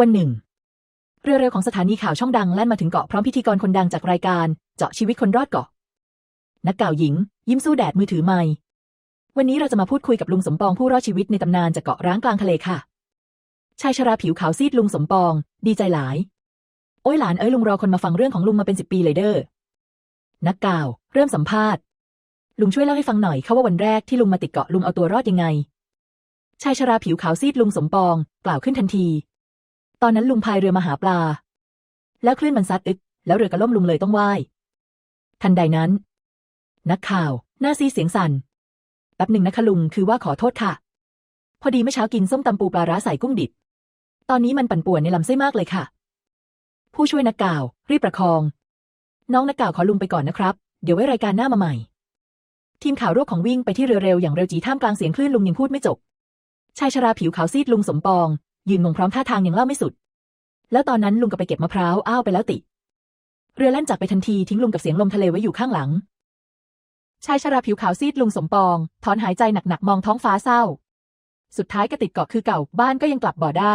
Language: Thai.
วันหนึ่ง เรือเร็วของสถานีข่าวช่องดังแล่นมาถึงเกาะพร้อมพิธีกรคนดังจากรายการ เจาะชีวิตคนรอดเกาะ นักก่าวหญิง ยิ้มสู้แดดมือถือไมค์วันนี้เราจะมาพูดคุยกับลุงสมปองผู้รอดชีวิตในตำนานจากเกาะร้างกลางทะเลค่ะ ชายชราผิวขาวซีดลุงสมปอง ดีใจหลาย โอ้ยหลานเอ้ยลุงรอคนมาฟังเรื่องของลุงมาเป็นสิบปีเลยเด้อ นักก่าว เริ่มสัมภาษณ์ ลุงช่วยเล่าให้ฟังหน่อยค่ะว่าวันแรกที่ลุงมาติดเกาะลุงเอาตัวรอดยังไง ชายชราผิวขาวซีดลุงสมปอง กล่าวขึ้นทันที ตอนนั้นลุงพายเรือมาหาปลา แล้วคลื่นมันซัดอึก แล้วเรือก็ล่มลุงเลยต้องว่าย ทันใดนั้น นักข่าว หน้าซีเสียงสั่นแป๊บหนึ่งนะคะลุงคือว่าขอโทษค่ะ พอดีเมื่อเช้ากินส้มตำปูปลาร้าใส่กุ้งดิบ ตอนนี้มันปั่นป่วนในลำไส้มากเลยค่ะ ผู้ช่วยนักข่าว รีบประคอง น้องนักข่าวขอลุงไปก่อนนะครับ เดี๋ยวไว้รายการหน้ามาใหม่ ทีมข่าวรวบของวิ่งไปที่เรือเร็วอย่างเร็วจีท่ามกลางเสียงคลื่นลุงยังพูดไม่จบชายชราผิวขาวซีดลุงสมปอง ยืนงงพร้อมท่าทางยังเล่าไม่สุด แล้วตอนนั้นลุงก็ไปเก็บมะพร้าวอ้าวไปแล้วติ เรือแล่นจากไปทันทีทิ้งลุงกับเสียงลมทะเลไว้อยู่ข้างหลัง ชายชราผิวขาวซีดลุงสมปอง ถอนหายใจหนักๆมองท้องฟ้าเศร้า สุดท้ายก็ติดเกาะคือเก่าบ้านก็ยังกลับบ่อได้